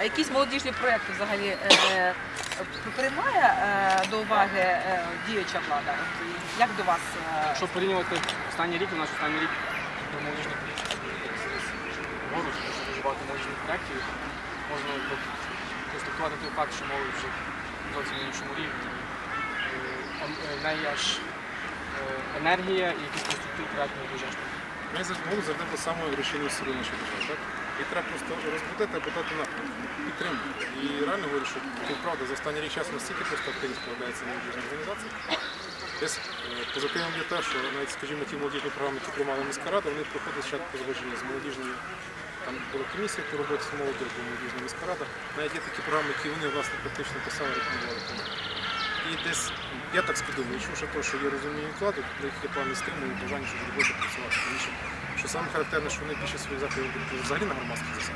А якісь молодіжні проекти взагалі е, приймає е, до уваги е, діюча влада? Як до вас? е, Якщо порівнювати останній рік, у нас останній рік до молодіжних проєктів вгору, тому що дуже багато молодіжних проєктів. Можна от констатувати той факт, що молодь вже зовсім на іншому рівні. Е, он- е, В аж е, енергія і якісь конструктивні проєкти дуже аж. Ми молодь завжди була самою рушійною силою нашої держави, так? І треба просто розбудити, а подати напрямок, підтримати. І реально говорю, що правда, за останній рік часу настільки просто активність появляється молодіжна організація. Десь е, позитивом є те, що навіть, скажімо, ті молодіжні програми, які приймала міська рада, вони проходять спочатку погодження з молодіжною там була комісія по роботі з молоддю, була молодіжна міська рада. Навіть є такі програми, які вони власне практично писали, рекомендували. І десь я так сподіваюся, що те, що є розумні вкладу, для їх є плани стимул і бажання, щоб роботи працювати. Тому що саме характерне, що вони більше своїх заходів взагалі на громадських засадах.